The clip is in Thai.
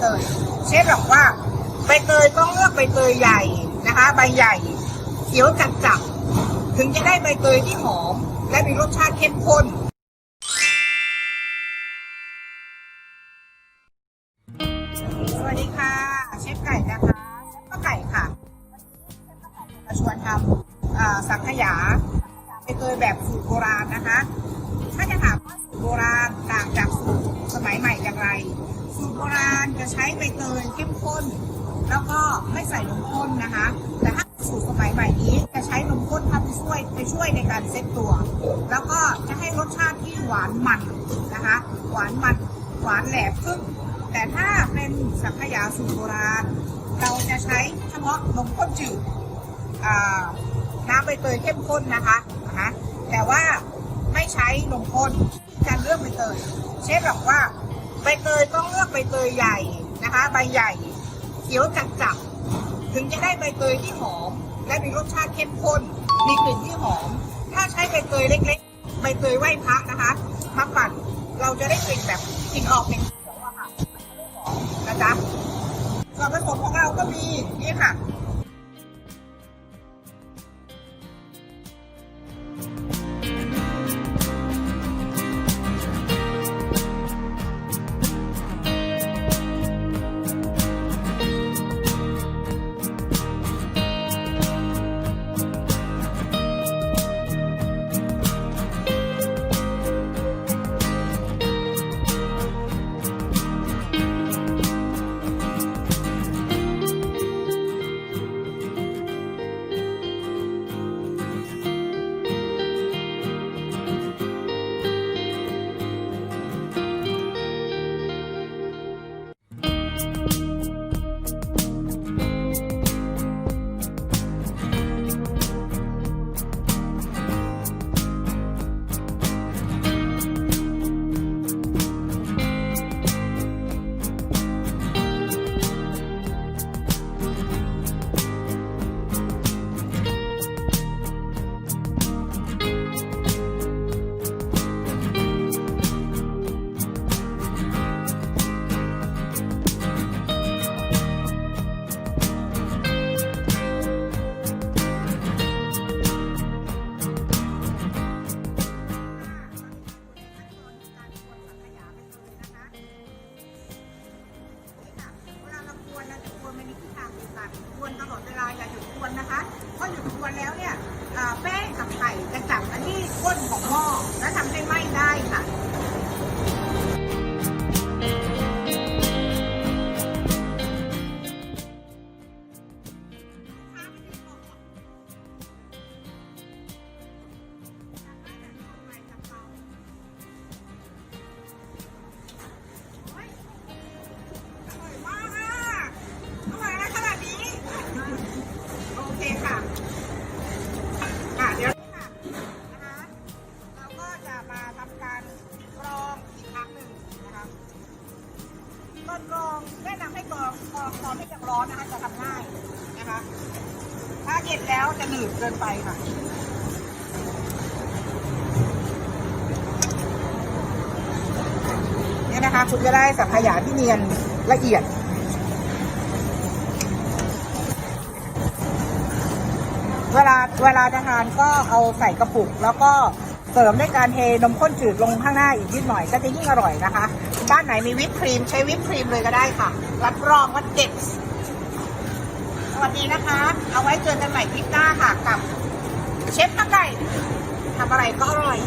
เตยเชฟบอกว่าใบเตยต้องเลือกใบเตยใหญ่นะคะ ใบใหญ่เขียวจัดจับๆถึงจะได้ใบเตยที่หอม และมีรสชาติเข้มข้นสวัสดีค่ะ เชฟไก่นะคะเชฟป้าไก่ค่ะมาชวนทำสังขยาใบเตยแบบสูตรโบราณนะคะ ถ้าจะถามว่าสูตรโบราณต่างจาก มัยใหม่อย่างไรสูตรโบราณจะใช้ใบเตยเข้มข้น แล้วก็ไม่ใส่นมข้นนะคะ แต่ถ้าสูตรสมัยใหม่นี้จะใช้นมข้นทำไปช่วยไปช่วยในการเซ็ตตัว แล้วก็จะให้รสชาติที่หวานมันนะคะ หวานมันหวานแหลมขึ้นแต่ถ้าเป็นสังขยาสูตรโบราณ เราจะใช้เฉพาะนมข้นจืดน้ำใบเตยเข้มข้นนะคะนะคะแต่ว่าไม่ใช้นมข้นการเลือกใบเตยเชฟบอกว่าใบเตยต้องเลือกใบเตยใหญ่นะคะ ใบใหญ่เขียวจัดจับถึงจะได้ใบเตยที่หอม และมีรสชาติเข้มข้น มีกลิ่นที่หอม ถ้าใช้ใบเตยเล็กๆ ใบเตยไหว้พระนะคะมาปั่นเราจะได้กลิ่นแบบกลิ่นออกเป็นเขียวอะค่ะนะจ๊ะส่วนผสมของเราก็มีนี่ค่ะ ค่ะกวนตลอดเวลาอย่าหยุดกวนนะคะเพราะหยุดกวนแล้วเนี่ยแป้งกับไข่จะจับกันที่ก้นของหม้อและทำให้ไหม้ได้ ก่อนกรองแนะนำให้กรองกรองตอนที่ยังร้อนนะคะ จะทำง่ายนะคะ ถ้าเย็นแล้วจะหนืดเกินไปค่ะเนี่ยนะคะ คุณจะได้สังขยาที่เนียนละเอียดเวลาเวลาจะทานก็เอาใส่กระปุก แล้วก็เสริมด้วยการเทนมข้นจืดลงข้างหน้าอีกนิดหน่อยก็จะยิ่งอร่อยนะคะ บ้านไหนมีวิปครีม ใช้วิปครีมเลยก็ได้ค่ะ รับรองว่าเด็ดสวัสดีนะคะ เอาไว้เจอกันใหม่คลิปหน้าค่ะกับ เชฟตะไก่ทำอะไรก็อร่อย